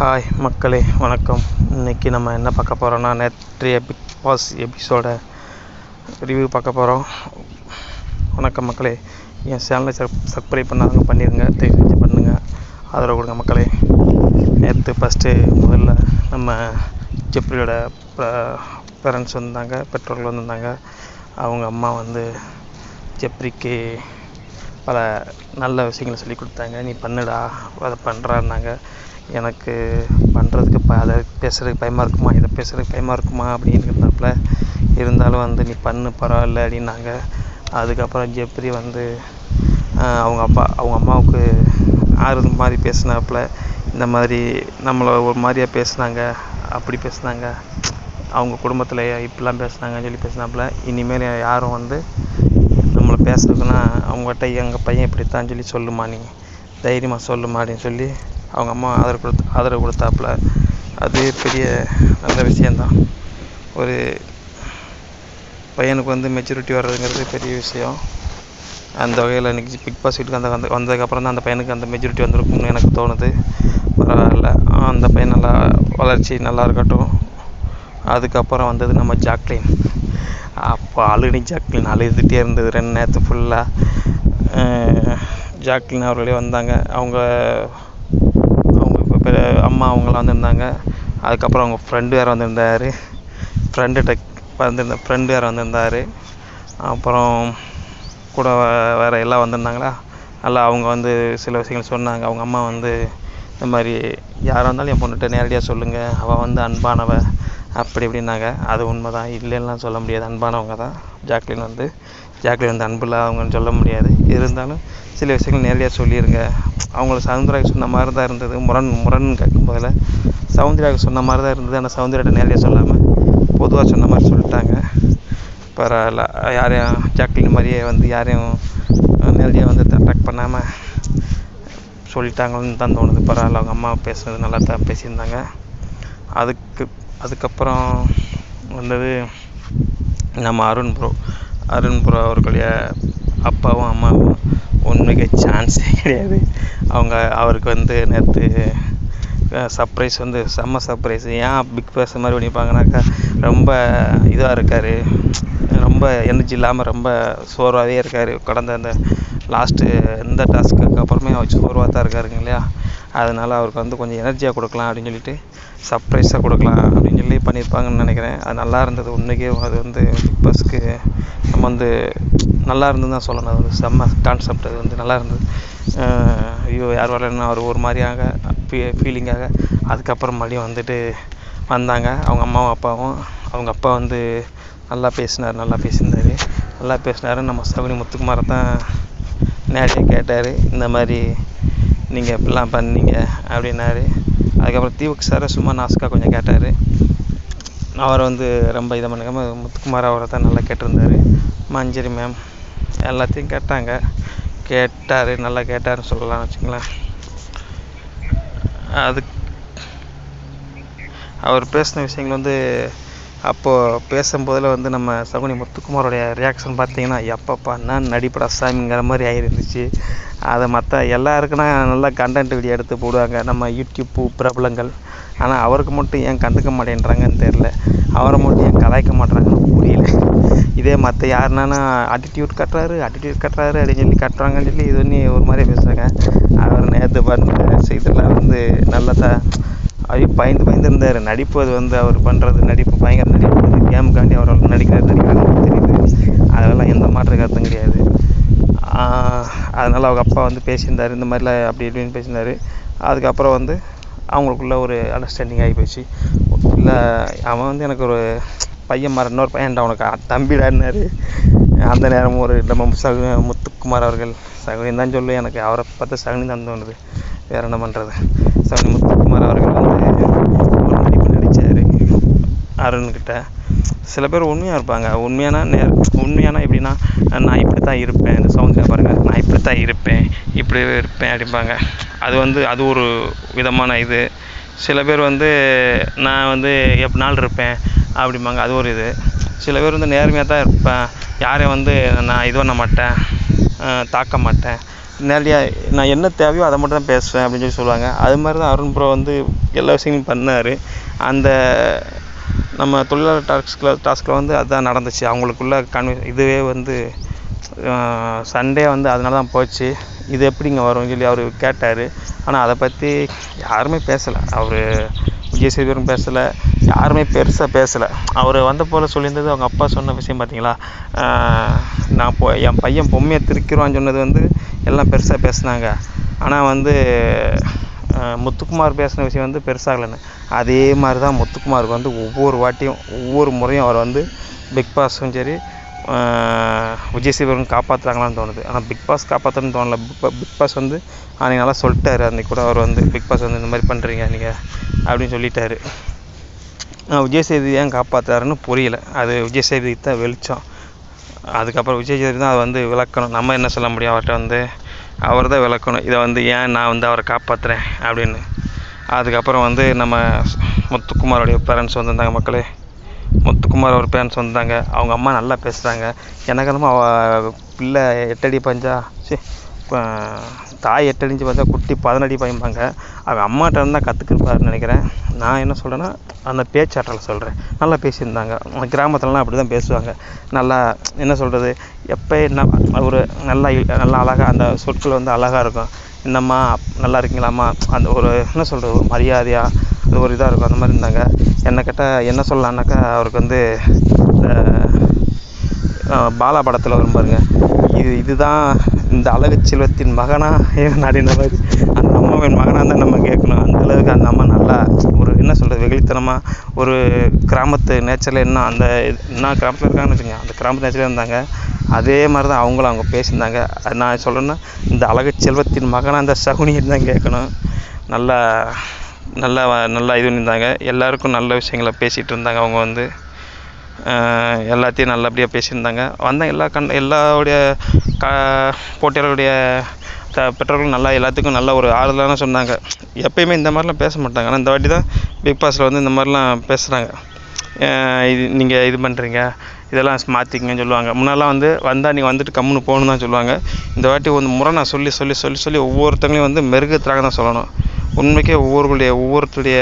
Hi மக்களே வணக்கம். இன்றைக்கி நம்ம என்ன பார்க்க போகிறோன்னா நேற்றைய பிக் பாஸ் எபிசோட ரிவ்யூ பார்க்க போகிறோம் வணக்கம் மக்களே. என் சேனலை சப் சப்ஸ்கிரைப் பண்ணாதவங்க பண்ணிடுங்க தயவு செஞ்சு பண்ணுங்கள் ஆதரவு கொடுங்க மக்களே. நேற்று ஃபஸ்ட்டு முதல்ல நம்ம ஜெப்ரியோட பேரண்ட்ஸ் வந்தாங்க பெற்றோர்கள் வந்திருந்தாங்க. அவங்க அம்மா வந்து ஜெப்ரிக்கு பல நல்ல விஷயங்களை சொல்லி கொடுத்தாங்க. நீ பண்ணுடா அதை பண்ணுறான்னாங்க எனக்கு பண்ணுறதுக்கு ப அதை பேசுகிறதுக்கு பயமாக இருக்குமா? இதை பேசுகிறதுக்கு பயமாக இருக்குமா? அப்படின்னு இருந்தாப்புல இருந்தாலும் வந்து நீ பண்ணு பரவாயில்ல அப்படின்னாங்க. அதுக்கப்புறம் ஜெப்ரி வந்து அவங்க அப்பா அவங்க அம்மாவுக்கு ஆறுது மாதிரி பேசினாப்புல இந்த மாதிரி நம்மளை ஒரு மாதிரியா பேசுனாங்க அப்படி பேசுனாங்க அவங்க குடும்பத்தில் இப்படிலாம் பேசுனாங்கன்னு சொல்லி பேசினாப்புல இனிமேல் யாரும் வந்து நம்மளை பேசுறதுக்குன்னா அவங்ககிட்ட எங்கள் பையன் இப்படித்தான் சொல்லி சொல்லுமா நீ? தைரியமாக சொல்லுமா? அப்படின்னு சொல்லி அவங்க அம்மா ஆதரவு கொடுத்து ஆதரவு கொடுத்தாப்புல அது பெரிய நல்ல விஷயந்தான் ஒரு பையனுக்கு வந்து மெச்சூரிட்டி வர்றதுங்கிறது பெரிய விஷயம். அந்த வகையில் இன்றைக்கி பிக் பாஸ் வீட்டுக்கு அந்த வந்து வந்ததுக்கப்புறம் தான் அந்த பையனுக்கு அந்த மெச்சூரிட்டி வந்திருக்கும்னு எனக்கு தோணுது. பரவாயில்ல. அந்த பையன் நல்லா வளர்ச்சி நல்லா இருக்கட்டும். அதுக்கப்புறம் வந்தது நம்ம ஜாக்லின். அப்போ அழுகி ஜாக்லின் அழுதுகிட்டே இருந்தது ரெண்டு நேரத்து ஃபுல்லாக ஜாக்லின் அவர்களே வந்தாங்க. அவங்க அவங்க இப்போ அம்மா அவங்களாம் வந்திருந்தாங்க. அதுக்கப்புறம் அவங்க ஃப்ரெண்டு வேறு வந்திருந்தார். ஃப்ரெண்டுகிட்ட வந்திருந்த ஃப்ரெண்டு வேறு வந்திருந்தார். அப்புறம் கூட வேறு எல்லாம் வந்திருந்தாங்களா? நல்லா அவங்க வந்து சில விஷயங்கள் சொன்னாங்க. அவங்க அம்மா வந்து இந்த மாதிரி யாராக இருந்தாலும் என் பொண்ணுகிட்ட நேரடியாக சொல்லுங்கள் அவள் வந்து அன்பானவ. அப்படி இப்படின்னாங்க. அது உண்மை தான் இல்லைன்னுலாம் சொல்ல முடியாது. அன்பானவங்க தான் ஜாக்லின் வந்து ஜாக்லின் வந்து அன்பு இல்லாதவங்கன்னு சொல்ல முடியாது. இருந்தாலும் சில விஷயங்கள் நேரடியாக சொல்லிடுங்க அவங்கள சவுந்தராக சொன்ன மாதிரி தான் இருந்தது. முரண் முரண் கேட்கும் போதில். சவுந்தராக சொன்ன மாதிரி தான் இருந்தது. ஆனால் சவுந்தராட்ட நேரடியாக சொல்லாமல் பொதுவாக சொன்ன மாதிரி சொல்லிட்டாங்க. பரவாயில்ல. யாரையும் ஜாக்லின் மாதிரியே வந்து யாரையும் நேரடியாக வந்து அட்டாக் பண்ணாமல் சொல்லிட்டாங்கன்னு தான் தோணுது. பரவாயில்ல. அவங்க அம்மா பேசுனது நல்லா தான் பேசியிருந்தாங்க. அதுக்கு அதுக்கப்புறம் வந்தது நம்ம அருண் ப்ரோ அருண் ப்ரோ அவர்களுடைய அப்பாவும் அம்மாவும் உண்மைக்கு சான்ஸே கிடையாது. அவங்க அவருக்கு வந்து நேற்று சர்ப்ரைஸ் வந்து செம்ம சர்ப்ரைஸ் ஏன் பிக் பாஸ் மாதிரி பண்ணிப்பாங்கனாக்கா ரொம்ப இதாக இருக்கார். ரொம்ப எனர்ஜி இல்லாமல் ரொம்ப சோர்வாகவே இருக்கார். கடந்த அந்த லாஸ்ட்டு இந்த டாஸ்க்குக்கு அப்புறமே அவர் சோர்வாக தான் இருக்காருங்க இல்லையா? அதனால் அவருக்கு வந்து கொஞ்சம் எனர்ஜியாக கொடுக்கலாம் அப்படின்னு சொல்லிட்டு சர்ப்ரைஸாக கொடுக்கலாம் மாதிரி பண்ணியிருப்பாங்கன்னு நினைக்கிறேன். அது நல்லா இருந்தது. உண்மைக்கே அது வந்து பிக் பாஸ்க்கு நம்ம வந்து நல்லா இருந்தது தான் சொல்லணும். அது வந்து செம்ம கான்செப்ட் அது வந்து நல்லா இருந்தது. ஐயோ யார் வரலன்னா அவர் ஒரு மாதிரியாக ஃபீ ஃபீலிங்காக அதுக்கப்புறம் மறுபடியும் வந்துட்டு வந்தாங்க. அவங்க அம்மாவும் அப்பாவும். அவங்க அப்பா வந்து நல்லா பேசினார். நல்லா பேசியிருந்தார். நல்லா பேசினார். நம்ம சகுனி முத்துக்குமாரை தான் நேரடியாக கேட்டார். இந்த மாதிரி நீங்கள் இப்படிலாம் பண்ணீங்க அப்படின்னாரு. அதுக்கப்புறம் தீபக் சாரை சும்மா நாசுக்காக கொஞ்சம் கேட்டார். அவர் வந்து ரொம்ப இதை பண்ணிக்காமல் முத்துக்குமார் அவரை தான் நல்லா கேட்டிருந்தார். மஞ்சரி மேம் எல்லாத்தையும் கேட்டாங்க. கேட்டார் நல்லா கேட்டார்னு சொல்லலாம் வச்சுங்களேன் அது அவர் பேசின விஷயங்கள் வந்து அப்போது பேசும்போதில் வந்து நம்ம சகுனி முத்துக்குமாரோடைய ரியாக்ஷன் பார்த்தீங்கன்னா எப்பப்பா என்ன நடிப்படா சாமிங்கிற மாதிரி ஆகிருந்துச்சு அதை மற்ற எல்லாருக்குன்னா நல்லா கண்டென்ட் வீடியோ எடுத்து போடுவாங்க. நம்ம யூடியூப் பிரபலங்கள். ஆனால் அவருக்கு மட்டும் ஏன் கண்டுக்க மாட்டேன்றாங்கன்னு தெரில அவரை மட்டும் ஏன் கலாய்க்க மாட்டேறாங்கன்னு புரியல. இதே மற்ற யாருனானா ஆட்டிடியூட் கட்டுறாரு ஆட்டிடியூட் கட்டுறாரு அப்படின்னு சொல்லி கட்டுறாங்கன்னு சொல்லி இது பண்ணி ஒரு மாதிரி பேசுகிறாங்க அவர் நேற்று பண்ண இதெல்லாம் வந்து நல்லதாக அப்படியே பயந்து பயந்து இருந்தார். நடிப்பு அது வந்து அவர் பண்ணுறது நடிப்பு பயங்கர நடிப்பு. வந்து கேமுக்காண்டி அவரால் நடிக்கிறார் நடிக்கிறாருன்னு தெரியுது. அதெல்லாம் எந்த மாற்று கருத்தும் கிடையாது. அதனால் அவங்க அப்பா வந்து பேசியிருந்தார் இந்த மாதிரிலாம் அப்படி இப்படின்னு பேசியிருந்தார். அதுக்கப்புறம் வந்து அவங்களுக்குள்ள ஒரு அண்டர்ஸ்டாண்டிங் ஆகி போச்சு. இல்லை அவன் வந்து எனக்கு ஒரு பையன் மாதிரி இன்னொரு பையன்டா உனக்கு தம்பிடான்னாரு அந்த நேரமும் ஒரு நம்ம சகு முத்துக்குமார் அவர்கள் சகுனி தான் சொல்லு எனக்கு அவரை பார்த்து சகுனி தான் தோணுது. வேறு என்ன பண்ணுறது சாமி முத்துக்குமார் அவர்கள் வந்து ஒரு நடிப்பு நடித்தார் அருண்கிட்ட சில பேர் உண்மையாக இருப்பாங்க. உண்மையான நேர் உண்மையான எப்படின்னா நான் இப்படி தான் இருப்பேன். இந்த சவுந்தர்யா பாருங்கள் நான் இப்படி தான் இருப்பேன். இப்படி இருப்பேன் அப்படிம்பாங்க. அது வந்து அது ஒரு விதமான இது. சில பேர் வந்து நான் வந்து எப்படினாலும் இருப்பேன் அப்படிம்பாங்க. அது ஒரு இது. சில பேர் வந்து நேர்மையாக தான் இருப்பேன். யாரையும் வந்து நான் இது பண்ண மாட்டேன். தாக்க மாட்டேன். நிறையா நான் என்ன தேவையோ அதை மட்டும் தான் பேசுவேன் அப்படின்னு சொல்லி சொல்லுவாங்க. அது மாதிரி தான் அருண் ப்ரோ வந்து எல்லா விஷயங்களும் பண்ணார். அந்த நம்ம தொழிலாளர் டாஸ்கில் டாஸ்கில் வந்து அதுதான் நடந்துச்சு. அவங்களுக்குள்ள கன்வி இதுவே வந்து சண்டே வந்து அதனால தான் போச்சு. இது எப்படிங்க வரும்னு சொல்லி அவர் கேட்டார். ஆனால் அதை பற்றி யாருமே பேசலை. அவர் விஜய் சேதுபதியும் பேசலை. யாருமே பெருசாக பேசலை. அவர் வந்த போல் சொல்லியிருந்தது அவங்க அப்பா சொன்ன விஷயம் பார்த்தீங்களா? நான் இப்போ என் பையன் பொம்மையை திருக்கிறோன்னு சொன்னது வந்து எல்லாம் பெருசாக பேசினாங்க. ஆனால் வந்து முத்துக்குமார் பேசின விஷயம் வந்து பெருசாகலைன்னு. அதே மாதிரி தான் முத்துக்குமாருக்கு வந்து ஒவ்வொரு வாட்டியும் ஒவ்வொரு முறையும் அவர் வந்து பிக் பாஸும் சரி விஜய் சிவன் காப்பாற்றுறாங்களான்னு தோணுது. ஆனால் பிக் பாஸ் காப்பாற்றணும்னு தோணலை. பிக் பாஸ் வந்து அன்றைக்கி நல்லா சொல்லிட்டாரு. அன்றைக்கி கூட அவர் வந்து பிக் பாஸ் வந்து இந்த மாதிரி பண்ணுறீங்க நீங்கள் அப்படின்னு சொல்லிட்டாரு. விஜய் சேதுபதி ஏன் காப்பாற்றுறாருன்னு புரியல. அது விஜய் சேதுபதிக்கு தான் வெளிச்சம். அதுக்கப்புறம் விஜய் சேதுபதி தான் அதை வந்து விளக்கணும். நம்ம என்ன சொல்ல முடியும்? அவர்கிட்ட வந்து அவர் தான் விளக்கணும். இதை வந்து ஏன் நான் வந்து அவரை காப்பாற்றுறேன் அப்படின்னு. அதுக்கப்புறம் வந்து நம்ம முத்துக்குமாரோடைய பேரண்ட்ஸ் வந்திருந்தாங்க மக்களே. முத்துக்குமார் அவர் பேரண்ட்ஸ் வந்தாங்க அவங்க அம்மா நல்லா பேசுகிறாங்க எனக்கு என்னமோ அவ பிள்ளை எட்டடி பஞ்சா? சரி தாய் எட்டடிஞ்சு பார்த்தா குட்டி பதினடி பயம்பாங்க அவங்க அம்மாட்ட இருந்தால் கற்றுக்கிருப்பாருன்னு நினைக்கிறேன். நான் என்ன சொல்கிறேன்னா அந்த பேச்சாற்றலை சொல்கிறேன் நல்லா பேசியிருந்தாங்க. கிராமத்துலலாம் அப்படி தான் பேசுவாங்க. நல்லா என்ன சொல்கிறது எப்போ என்ன ஒரு நல்லா நல்லா அழகாக அந்த சொற்கள் வந்து அழகாக இருக்கும். என்னம்மா நல்லா இருக்கீங்களாம்மா? அந்த ஒரு என்ன சொல்கிறது ஒரு மரியாதையாக அது ஒரு இதாக இருக்கும். அந்த மாதிரி இருந்தாங்க. என்ன கேட்டால் என்ன சொல்லலான்னாக்கா அவருக்கு வந்து பாலா படத்தில் வரும் பாருங்க. இது இதுதான் இந்த அழகு செல்வத்தின் மகனா அப்படின்ற மாதிரி அந்த அம்மாவின் மகனாக தான் நம்ம கேட்கணும். அந்த அளவுக்கு அந்த அம்மா நல்லா ஒரு என்ன சொல்கிறது வெகுளித்தனமாக ஒரு கிராமத்து நேச்சரில் என்ன அந்த என்ன கிராமத்தில் இருக்காங்கன்னு வச்சுக்கோங்க அந்த கிராமத்து நேச்சரில் இருந்தாங்க. அதே மாதிரி தான் அவங்களும் அவங்க பேசியிருந்தாங்க. நான் சொல்கிறேன்னா இந்த அழகு செல்வத்தின் மகனாக அந்த சகுனியன் தான் கேட்கணும். நல்லா நல்லா நல்லா இது பண்ணியிருந்தாங்க. எல்லாருக்கும் நல்ல விஷயங்களை பேசிகிட்டு இருந்தாங்க அவங்க வந்து. எல்லாத்தையும் நல்லபடியாக பேசியிருந்தாங்க. வந்த எல்லா கண் எல்லாருடைய க போட்டியாளருடைய த பெற்றோர்களும் நல்லா எல்லாத்துக்கும் நல்ல ஒரு ஆறுதலான சொன்னாங்க. எப்பயுமே இந்த மாதிரிலாம் பேச மாட்டாங்க. ஆனால் இந்த வாட்டி தான் பிக் பாஸில் வந்து இந்த மாதிரிலாம் பேசுகிறாங்க இது நீங்கள் இது பண்ணுறீங்க இதெல்லாம் மாற்றிக்கங்கன்னு சொல்லுவாங்க. முன்னெல்லாம் வந்து வந்தால் நீங்கள் வந்துட்டு கம்முன்னு போகணுன்னு தான் சொல்லுவாங்க. இந்த வாட்டி வந்து முறை நான் சொல்லி சொல்லி சொல்லி சொல்லி ஒவ்வொருத்தங்களையும் வந்து மெருகேற்றுறாங்க தான் சொல்லணும். உண்மைக்கே ஒவ்வொருடைய ஒவ்வொருத்தருடைய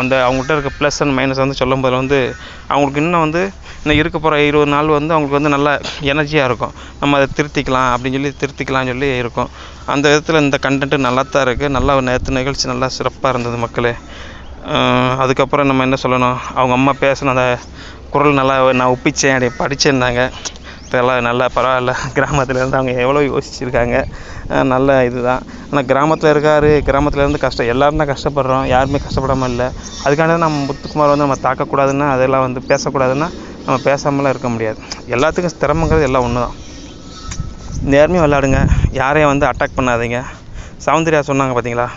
அந்த அவங்கள்ட்ட இருக்க ப்ளஸ் அண்ட் மைனஸ் வந்து சொல்லும் போது வந்து அவங்களுக்கு இன்னும் வந்து இன்னும் இருக்க போகிற இருபது நாள் வந்து அவங்களுக்கு வந்து நல்லா எனர்ஜியாக இருக்கும். நம்ம அதை திருத்திக்கலாம் அப்படின்னு சொல்லி திருத்திக்கலாம்னு சொல்லி இருக்கும். அந்த விதத்தில் இந்த கண்டென்ட்டு நல்லா தான் இருக்குது நல்லா நேற்று நிகழ்ச்சி நல்லா சிறப்பாக இருந்தது மக்களே. அதுக்கப்புறம் நம்ம என்ன சொல்லணும்? அவங்க அம்மா பேசின அந்த குரல் நல்லா நான் ஒப்பிச்சேன் அப்படி படிச்சிருந்தாங்க. இப்போல்லாம் நல்லா பரவாயில்ல. கிராமத்துலேருந்து அவங்க எவ்வளோ யோசிச்சுருக்காங்க. நல்ல இது தான் ஆனால் கிராமத்தில் இருக்கார் கிராமத்துலேருந்து கஷ்டம் எல்லோரும் தான் கஷ்டப்படுறோம். யாருமே கஷ்டப்படாமல் இல்லை. அதுக்காண்டி தான் நம்ம முத்துக்குமார் வந்து நம்ம தாக்கக்கூடாதுன்னா அதெல்லாம் வந்து பேசக்கூடாதுன்னா நம்ம பேசாமலாம் இருக்க முடியாது. எல்லாத்துக்கும் திறமைங்கிறது எல்லாம் ஒன்று தான் நேர்மையாக விளாடுங்க யாரையும் வந்து அட்டாக் பண்ணாதீங்க. சௌந்தர்யா சொன்னாங்க பார்த்தீங்களா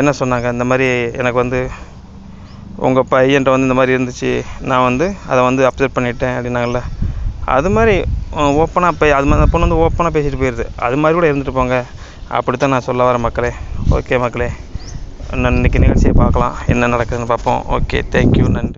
என்ன சொன்னாங்க? இந்த மாதிரி எனக்கு வந்து உங்கள் பையன்ட்ட வந்து இந்த மாதிரி இருந்துச்சு. நான் வந்து அதை வந்து அப்செட் பண்ணிட்டேன் அப்படின்னாங்கல்ல. அது மாதிரி ஓப்பனாக போய் அது மாதிரி அந்த பொண்ணு வந்து ஓப்பனாக பேசிட்டு போயிடுது அது மாதிரி கூட இருந்துட்டு போங்க. அப்படி தான் நான் சொல்ல வரேன் மக்களே. ஓகே மக்களே. இன்னைக்கு நிகழ்ச்சியை பார்க்கலாம். என்ன நடக்குதுன்னு பார்ப்போம். ஓகே தேங்க்யூ நன்றி.